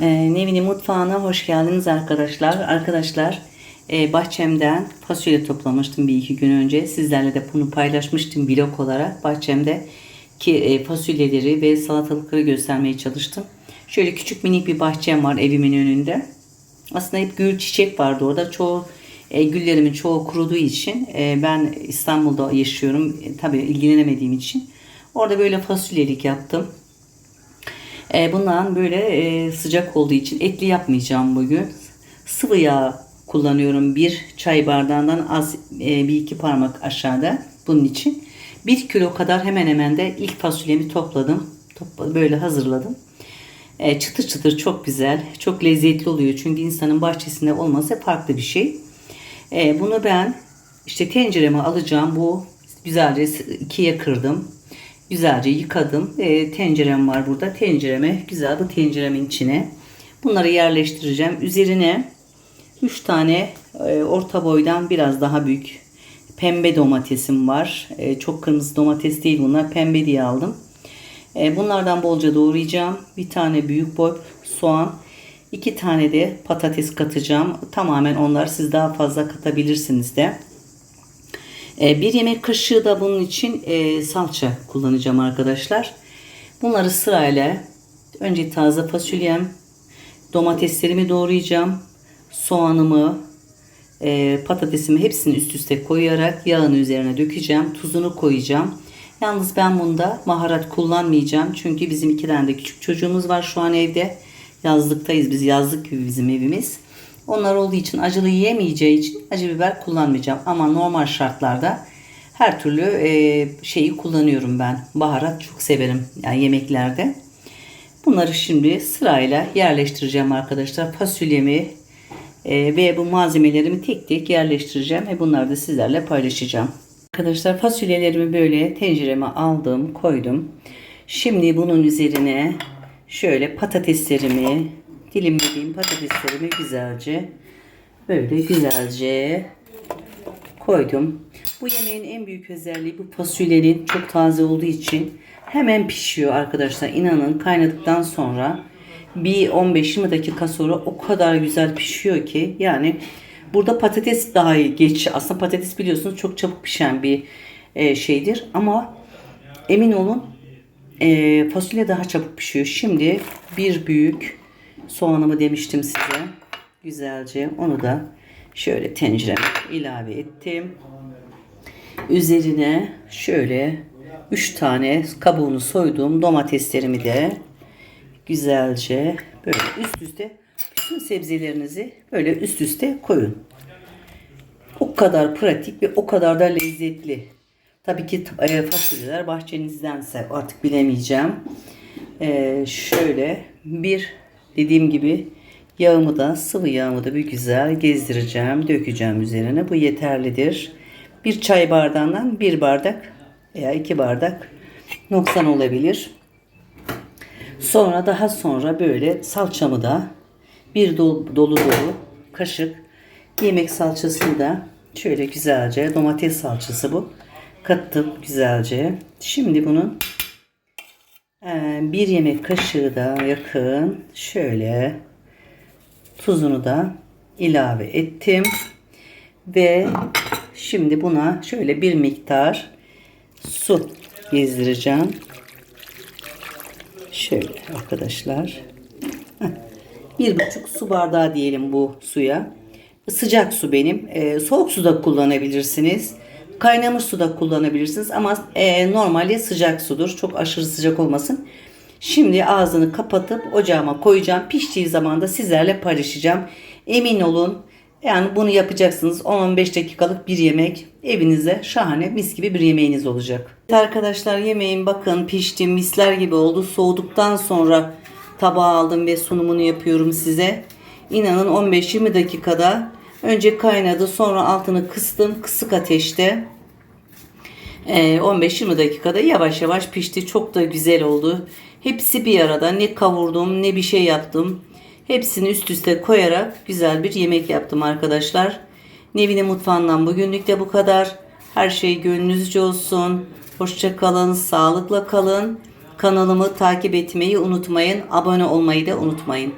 Ee, Nevini mutfağına hoş geldiniz arkadaşlar. Arkadaşlar e, bahçemden fasulye toplamıştım bir iki gün önce. Sizlerle de bunu paylaşmıştım vlog olarak. Bahçemde ki e, fasulyeleri ve salatalıkları göstermeye çalıştım. Şöyle küçük minik bir bahçem var evimin önünde. Aslında hep gül çiçek vardı orada. Çoğu e, güllerimin çoğu kuruduğu için e, ben İstanbul'da yaşıyorum. E, tabii ilgilenemediğim için. Orada böyle fasulyelik yaptım. E, bundan böyle e, sıcak olduğu için etli yapmayacağım bugün. Sıvı yağ kullanıyorum. Bir çay bardağından az e, bir iki parmak aşağıda bunun için. Bir kilo kadar hemen hemen de ilk fasulyemi topladım. Topla, böyle hazırladım. E, çıtır çıtır çok güzel. Çok lezzetli oluyor. Çünkü insanın bahçesinde olması farklı bir şey. E, bunu ben işte tencereme alacağım. Bu güzelce ikiye kırdım. Güzelce yıkadım. E, tencerem var burada. Tencereme güzel bu tenceremin içine bunları yerleştireceğim. Üzerine 3 tane e, orta boydan biraz daha büyük pembe domatesim var. E, çok kırmızı domates değil bunlar. Pembe diye aldım. E, bunlardan bolca doğrayacağım. Bir tane büyük boy soğan. iki tane de patates katacağım. Tamamen onlar siz daha fazla katabilirsiniz de. E, bir yemek kaşığı da bunun için e, salça kullanacağım arkadaşlar. Bunları sırayla önce taze fasulyem, domateslerimi doğrayacağım. Soğanımı, e, patatesimi hepsini üst üste koyarak yağın üzerine dökeceğim. Tuzunu koyacağım. Yalnız ben bunda baharat kullanmayacağım. Çünkü bizim iki tane de küçük çocuğumuz var şu an evde. Yazlıktayız biz. Yazlık gibi bizim evimiz. Onlar olduğu için acılı yiyemeyeceği için acı biber kullanmayacağım. Ama normal şartlarda her türlü e, şeyi kullanıyorum ben. Baharat çok severim yani yemeklerde. Bunları şimdi sırayla yerleştireceğim arkadaşlar. Fasulyemi e, ve bu malzemelerimi tek tek yerleştireceğim ve bunları da sizlerle paylaşacağım. Arkadaşlar fasulyelerimi böyle tencereme aldım, koydum. Şimdi bunun üzerine şöyle patateslerimi, dilimlediğim patateslerimi güzelce böyle güzelce koydum. Bu yemeğin en büyük özelliği bu fasulyenin çok taze olduğu için hemen pişiyor arkadaşlar. İnanın kaynadıktan sonra bir 15-20 dakika sonra o kadar güzel pişiyor ki yani burada patates daha iyi geç. Aslında patates biliyorsunuz çok çabuk pişen bir e, şeydir ama emin olun e, fasulye daha çabuk pişiyor. Şimdi bir büyük soğanımı demiştim size. Güzelce onu da şöyle tencereme ilave ettim. Üzerine şöyle 3 tane kabuğunu soyduğum domateslerimi de güzelce böyle üst üste bütün sebzelerinizi böyle üst üste koyun. O kadar pratik ve o kadar da lezzetli. Tabii ki e, fasulyeler bahçenizdense artık bilemeyeceğim. E, şöyle bir dediğim gibi yağımı da sıvı yağımı da bir güzel gezdireceğim. Dökeceğim üzerine. Bu yeterlidir. Bir çay bardağından bir bardak veya iki bardak noksan olabilir. Sonra daha sonra böyle salçamı da bir dolu dolu, dolu kaşık yemek salçasını da şöyle güzelce domates salçası bu kattım güzelce. Şimdi bunun e, bir yemek kaşığı da yakın şöyle tuzunu da ilave ettim ve şimdi buna şöyle bir miktar su gezdireceğim. Şöyle arkadaşlar. Bir buçuk su bardağı diyelim bu suya. Sıcak su benim. E, soğuk su da kullanabilirsiniz. Kaynamış su da kullanabilirsiniz ama e, normalde sıcak sudur. Çok aşırı sıcak olmasın. Şimdi ağzını kapatıp ocağıma koyacağım. Piştiği zaman da sizlerle paylaşacağım. Emin olun yani bunu yapacaksınız. 10-15 dakikalık bir yemek evinizde şahane mis gibi bir yemeğiniz olacak. Evet arkadaşlar yemeğim bakın pişti misler gibi oldu. Soğuduktan sonra tabağa aldım ve sunumunu yapıyorum size. İnanın 15-20 dakikada önce kaynadı sonra altını kıstım kısık ateşte. 15-20 dakikada yavaş yavaş pişti. Çok da güzel oldu. Hepsi bir arada ne kavurdum ne bir şey yaptım. Hepsini üst üste koyarak güzel bir yemek yaptım arkadaşlar. Nevine mutfağından bugünlük de bu kadar. Her şey gönlünüzce olsun. Hoşça kalın, sağlıkla kalın. Kanalımı takip etmeyi unutmayın. Abone olmayı da unutmayın.